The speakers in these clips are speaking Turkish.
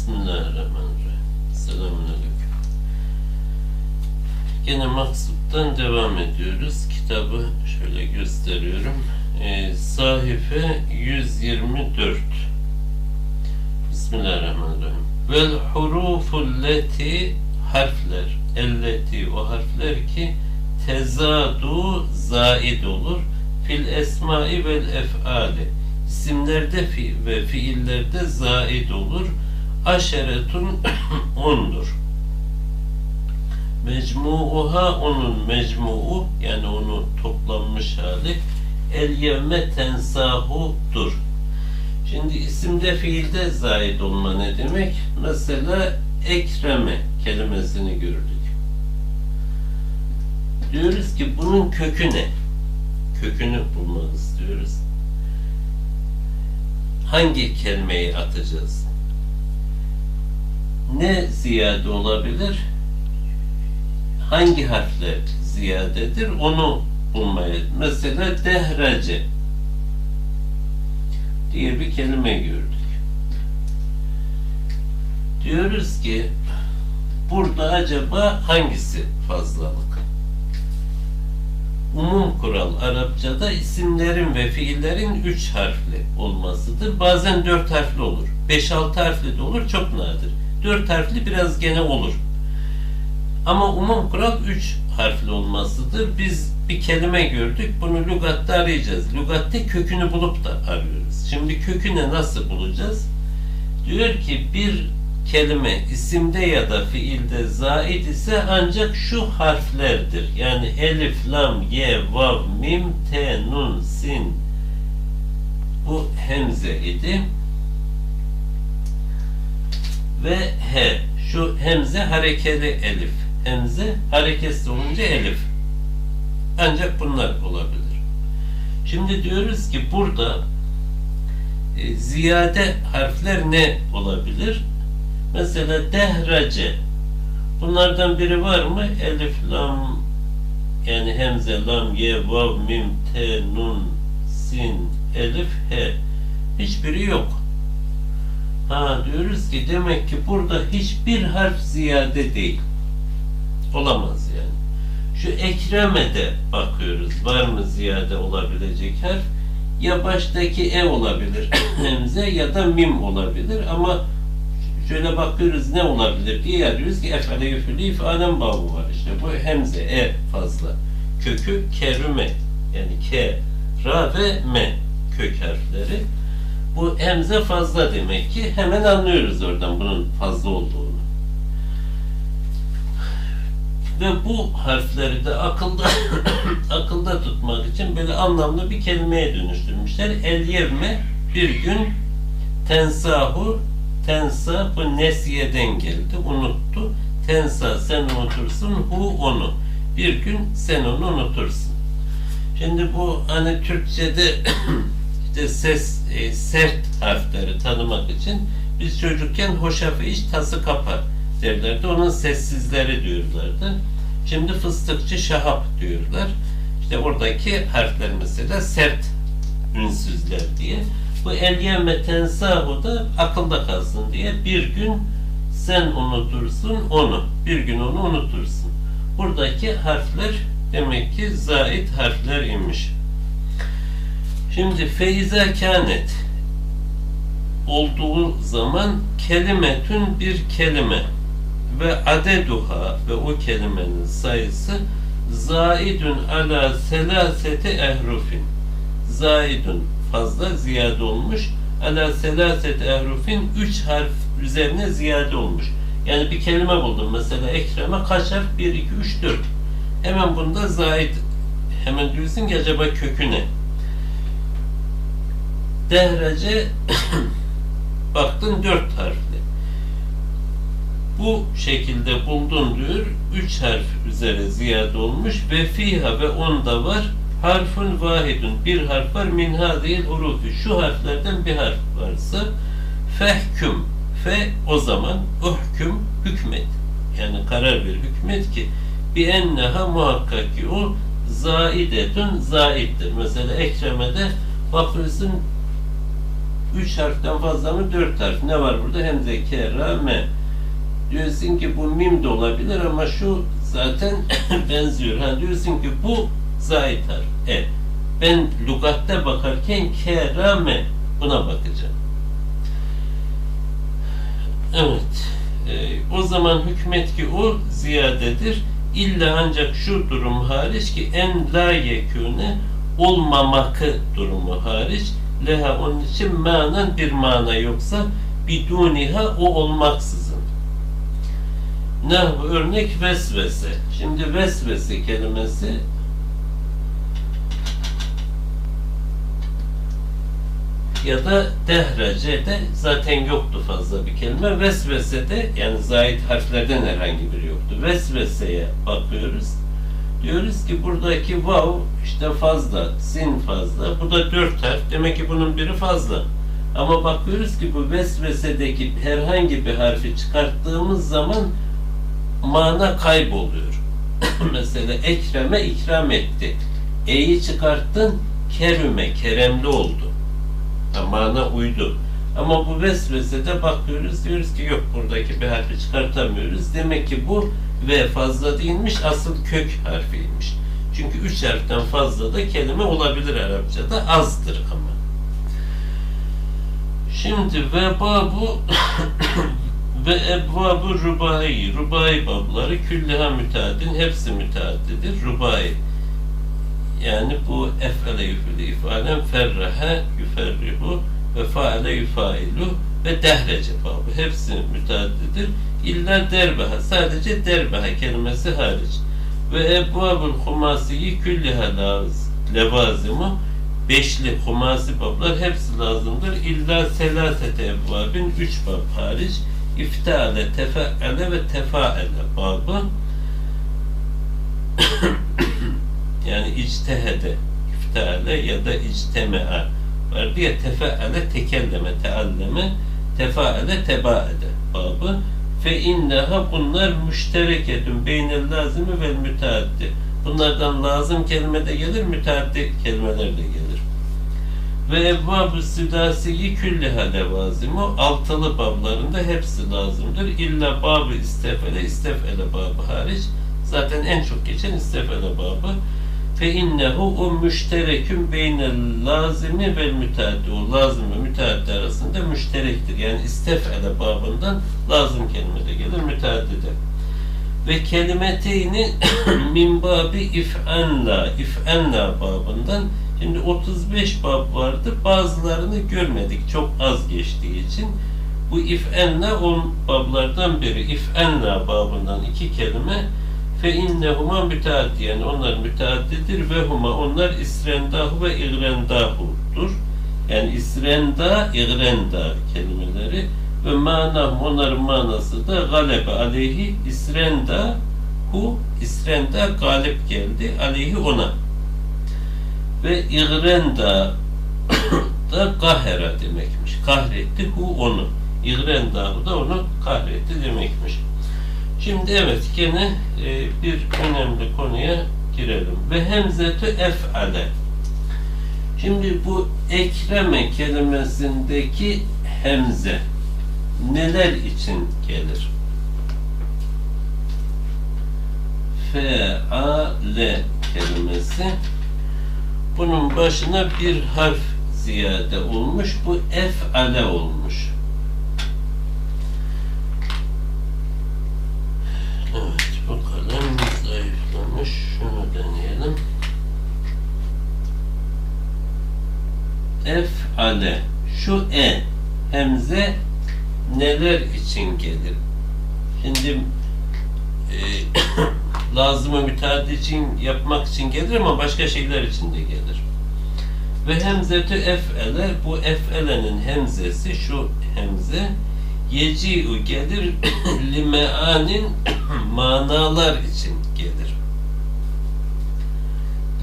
Bismillahirrahmanirrahim. Selamünaleyküm. Gene maksuttan devam ediyoruz. Kitabı şöyle gösteriyorum. Ee, sahife 124. Bismillahirrahmanirrahim. Vel huruful leti harfler. Elleti o harfler ki tezadu zaid olur. Fil esmai vel ef'ali. İsimlerde fi ve fiillerde zaid olur. Aşeretun ondur. Mecmuuha onun mecmuu yani onu toplanmış hali el yevme tensahudur. Şimdi isimde fiilde zaid olma ne demek? Mesela ekreme kelimesini gördük. Diyoruz ki bunun kökü ne? Kökünü bulmak istiyoruz. Hangi kelimeyi atacağız? Ne ziyade olabilir? Hangi harfler ziyadedir? Onu bulmaya. Mesela dehrece diye bir kelime gördük. Diyoruz ki burada acaba hangisi fazlalık? Umum kural Arapçada isimlerin ve fiillerin üç harfli olmasıdır. Bazen dört harfli olur. Beş altı harfli de olur. Çok nadir. Dört harfli biraz gene olur. Ama umum kural üç harfli olmasıdır. Biz bir kelime gördük. Bunu lügatta arayacağız. Lügatte kökünü bulup da arıyoruz. Şimdi kökünü nasıl bulacağız? Diyor ki bir kelime isimde ya da fiilde zaid ise ancak şu harflerdir. Yani elif, lam, ye, vav, mim, te, nun, sin. Bu hemze idi. Ve he. Şu hemze harekeli elif. Hemze hareketsiz olunca elif. Ancak bunlar olabilir. Şimdi diyoruz ki burada e, ziyade harfler ne olabilir? Mesela dehrace. Bunlardan biri var mı? Elif, lam, yani hemze, lam, ye, vav, mim, te, nun, sin, elif, he. Hiçbiri yok. Ha diyoruz ki demek ki burada hiçbir harf ziyade değil. Olamaz yani. Şu ekreme'de bakıyoruz. Var mı ziyade olabilecek harf? Ya baştaki e olabilir hemze ya da mim olabilir ama şöyle bakıyoruz ne olabilir diye arıyoruz ki efale yüfülü ifaden babu var işte bu hemze e fazla kökü kerüme yani ke ra ve me kök harfleri bu hemze fazla demek ki hemen anlıyoruz oradan bunun fazla olduğunu ve bu harfleri de akılda akılda tutmak için böyle anlamlı bir kelimeye dönüştürmüşler. El yevme bir gün tensahu tensa bu nesiyeden geldi. Unuttu. Tensa sen unutursun. Hu onu. Bir gün sen onu unutursun. Şimdi bu hani Türkçe'de işte ses e, sert harfleri tanımak için biz çocukken hoşafı iş tası kapar derlerdi. Onun sessizleri diyorlardı. Şimdi fıstıkçı şahap diyorlar. İşte oradaki harfler mesela sert ünsüzler diye. Bu el yevme tensahu da akılda kalsın diye bir gün sen unutursun onu. Bir gün onu unutursun. Buradaki harfler demek ki zait harfler imiş. Şimdi feize kânet olduğu zaman kelimetün bir kelime ve adeduha ve o kelimenin sayısı zaidun ala selaseti ehrufin zaidun fazla ziyade olmuş ala selaseti ehrufin üç harf üzerine ziyade olmuş yani bir kelime buldum mesela ekreme kaç harf? 1, 2, 3, 4 hemen bunda zaid hemen diyorsun ki acaba kökü ne? Dehrece baktın dört harfli. Bu şekilde buldun diyor. Üç harf üzere ziyade olmuş. Ve fiha ve onda var harfun vahidun. Bir harf var minha değil hurufi. Şu harflerden bir harf varsa fehküm. Fe o zaman uhküm hükmet. Yani karar ver hükmet ki bi enneha muhakkak ki o zaidetun zaittir. Mesela ekremede bakıyorsun üç harften fazla mı? Dört harf. Ne var burada? Hemze, kerame. Diyorsun ki bu mim de olabilir ama şu zaten benziyor. Ha diyorsun ki bu zahit harf. E. Ben lugatte bakarken kerame buna bakacağım. Evet. Ee, o zaman hükmet ki o ziyadedir. İlla ancak şu durum hariç ki en la yekûne olmamakı durumu hariç leha onun için manen bir mana yoksa biduniha o olmaksızın. Ne bu örnek vesvese. Şimdi vesvese kelimesi ya da dehrece de zaten yoktu fazla bir kelime. Vesvese de yani zahit harflerden herhangi biri yoktu. Vesveseye bakıyoruz. Diyoruz ki buradaki vav işte fazla, sin fazla. Bu da dört harf. Demek ki bunun biri fazla. Ama bakıyoruz ki bu vesvesedeki herhangi bir harfi çıkarttığımız zaman mana kayboluyor. Mesela ekreme ikram etti. E'yi çıkarttın kerüme, keremli oldu. Ha, mana uydu. Ama bu vesvesede bakıyoruz diyoruz ki yok buradaki bir harfi çıkartamıyoruz. Demek ki bu ve fazla değilmiş asıl kök harfiymiş. Çünkü üç harften fazla da kelime olabilir Arapçada azdır ama. Şimdi ve babu ve ebvabu rubai rubai babları külliha müteaddin hepsi müteaddidir. Rubai yani bu efele yüfülü ifaden ferrehe yüferrihu ve faale yufailu ve dehrece babı. Hepsi müteaddidir. İlla derbeha. Sadece derbeha kelimesi hariç. Ve ebvabul humasiyi külliha levazimu beşli humasi bablar hepsi lazımdır. İlla selasete ebvabin üç bab hariç ifteale, tefeale ve tefaele babı yani içtehede ifteale ya da içtemea var diye tefeale tekelleme, tealleme tefaale tebaede babı. Fe inneha bunlar müştereketün beynel lazimi ve müteaddi. Bunlardan lazım kelime de gelir müteaddi kelimeler de gelir. Ve evvab-ı südasiyi külliha levazimu altılı bablarında hepsi lazımdır. İlla babı istefele, istefele babı hariç. Zaten en çok geçen istefele babı fe innehu o müşterekün beynel lazimi ve müteaddi o lazım ve müteaddi arasında müşterektir. Yani istefele babından lazım kelime de gelir müteaddi de. Ve kelimeteyni min babi if'enla if'enla babından Şimdi 35 bab vardı. Bazılarını görmedik. Çok az geçtiği için. Bu if'enna on bablardan biri. İf'enna babından iki kelime fe innehuma müteaddi yani onlar müteaddidir ve huma onlar isrendahu ve igrendahu'dur. Yani isrenda, igrenda kelimeleri ve manam onların manası da galebe aleyhi isrenda hu isrenda galip geldi aleyhi ona ve igrenda da kahera demekmiş. Kahretti hu onu. İgrenda da onu kahretti demekmiş. Şimdi evet gene e, bir önemli konuya girelim. Ve hemzetü ef'ale. Şimdi bu ekreme kelimesindeki hemze neler için gelir? Fe'ale kelimesi bunun başına bir harf ziyade olmuş. Bu ef'ale olmuş. Ef'ale. Şu e, hemze neler için gelir? Şimdi e, lazımı müteaddi için yapmak için gelir ama başka şeyler için de gelir. Ve hemzetü ef'ele bu ef'elenin hemzesi şu hemze yeci'u gelir limeanin manalar için gelir.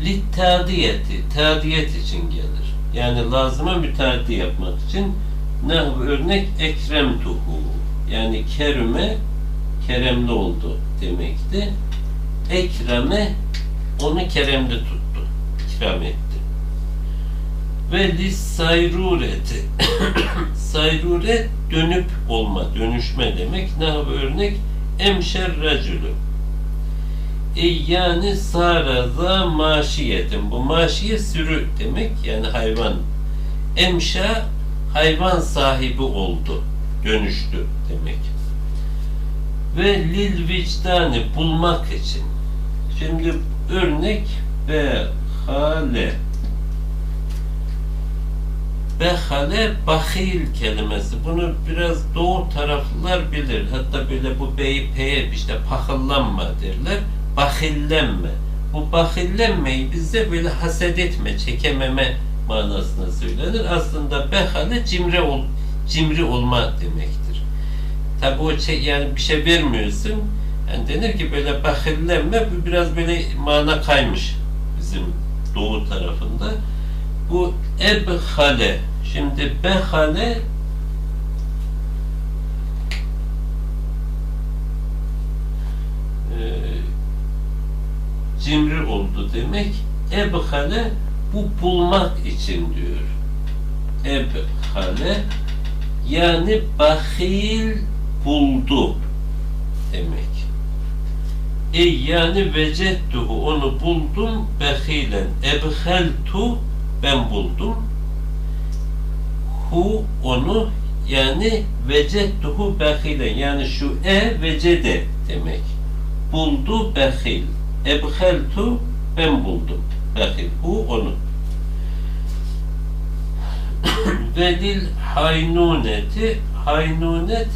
Littadiyeti tadiyet için gelir. Yani lazıma müteaddi yapmak için ne örnek ekremtuhu yani kerime keremli oldu demekti. Ekreme onu keremli tuttu. ikram etti. Ve lis sayrureti. Sayrure dönüp olma, dönüşme demek. Nahve örnek emşer racülü. E yani saraza maşiyetin. Bu maşiye sürü demek yani hayvan. Emşa hayvan sahibi oldu, dönüştü demek. Ve lil vicdanı bulmak için. Şimdi örnek behale. Behale bahil kelimesi. Bunu biraz doğu taraflılar bilir. Hatta böyle bu beyi peye işte pahıllanma derler. Bahillenme. Bu bahillenmeyi bizde böyle haset etme, çekememe manasına söylenir. Aslında behale cimri ol, cimri olma demektir. Tabi o çe- yani bir şey vermiyorsun. Yani denir ki böyle bahillenme bu biraz böyle mana kaymış bizim doğu tarafında. Bu ebhale. Şimdi behale e, cimri oldu demek. Ebhale bu bulmak için diyor. Ebhale yani bahil buldu demek. E yani vecettuhu onu buldum behilen ebheltu ben buldum hu onu yani vecettuhu behilen yani şu e vecede demek buldu behil ebheltu ben buldum behil hu onu ve dil haynuneti haynunet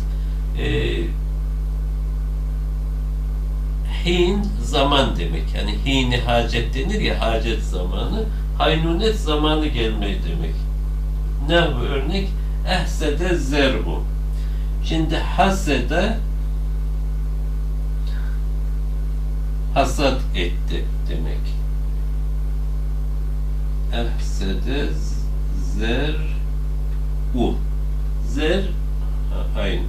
e, hin zaman demek. Yani hini hacet denir ya hacet zamanı. Haynunet zamanı gelmeyi demek. Ne bu örnek? Ehsede zerbu. Şimdi hasede hasat etti demek. Ehsede zer u. Zer aynı.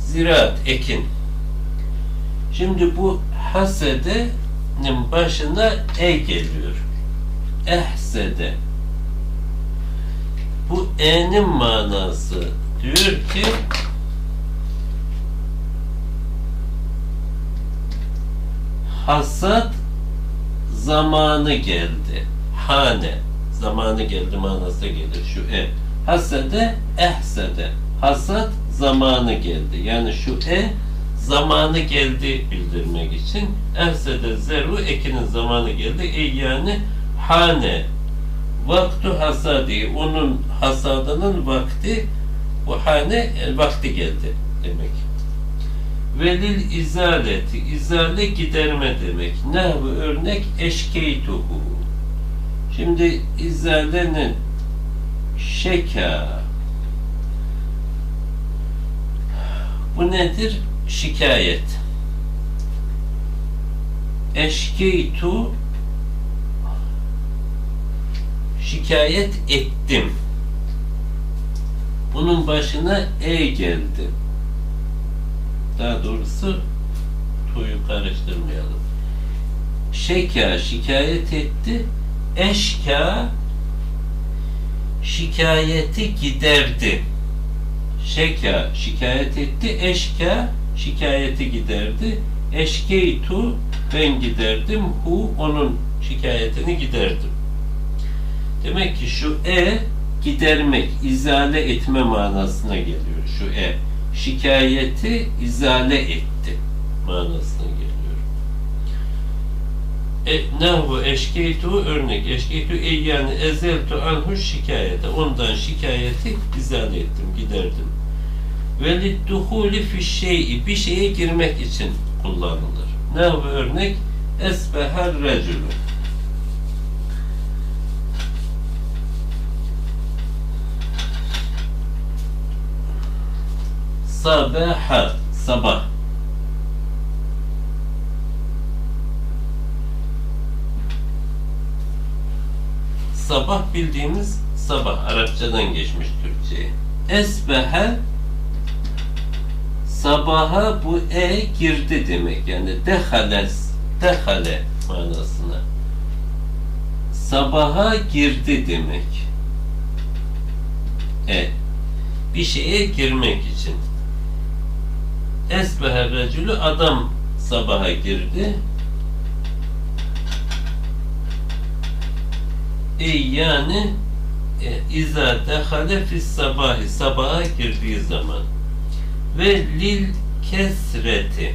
Ziraat, ekin. Şimdi bu hasede'nin başına e geliyor. Ehsede. Bu e'nin manası diyor ki hasat zamanı geldi. Hane zamanı geldi manası gelir şu e. Hasede ehsede. Hasat zamanı geldi. Yani şu e zamanı geldi bildirmek için. Ehsede zeru ekinin zamanı geldi. E yani hane vaktu hasadi onun hasadının vakti bu hane vakti geldi demek. Velil izaleti izale giderme demek. Ne bu örnek eşkeytuhu. Şimdi izalenin şeka Bu nedir? Şikayet. Eşkeytu şikayet ettim. Bunun başına e geldi. Daha doğrusu tuyu karıştırmayalım. Şeka şikayet etti. Eşka şikayeti giderdi. Şeka şikayet etti. Eşka şikayeti giderdi. Eşkeytu ben giderdim. Hu onun şikayetini giderdim. Demek ki şu e gidermek, izale etme manasına geliyor. Şu e şikayeti izale etti manasına geliyor. E, nahvu eşkeytu örnek. Eşkeytu e yani ezeltu anhu şikayete. Ondan şikayeti izale ettim, giderdim. Ve lidduhuli fi şey'i bir şeye girmek için kullanılır. Nahvu örnek esbehar recülü. Sabaha sabah sabah bildiğimiz sabah Arapçadan geçmiş Türkçe'ye. Esbehe sabaha bu e girdi demek yani dehales dehale manasına. sabaha girdi demek. E, bir şeye girmek için. Esbeher racülü adam sabaha girdi. E yani e, İza dehale sabahi sabaha girdiği zaman ve lil kesreti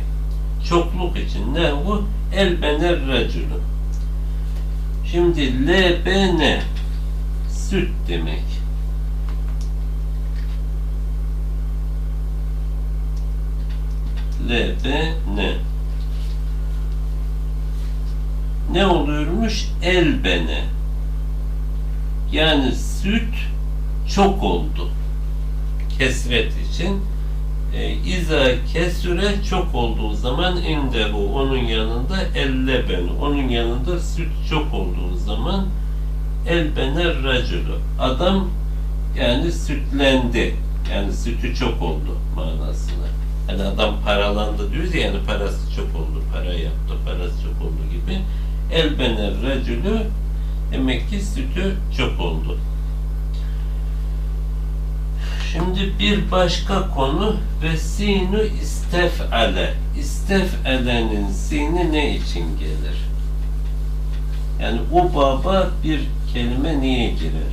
çokluk için ne bu? El bener racülü. Şimdi lebene süt demek. Lebene ne oluyormuş? Elbene. Yani süt çok oldu. Kesret için e, İza kesüre çok olduğu zaman inde bu onun yanında elleben onun yanında süt çok olduğu zaman elbener racülü adam yani sütlendi yani sütü çok oldu manasına. Yani adam paralandı diyoruz ya yani parası çok oldu, para yaptı, parası çok oldu gibi. Elbener racülü demek ki sütü çok oldu. Şimdi bir başka konu ve sinu istef'ale. İstef'ale'nin sini ne için gelir? Yani o baba bir kelime niye girer?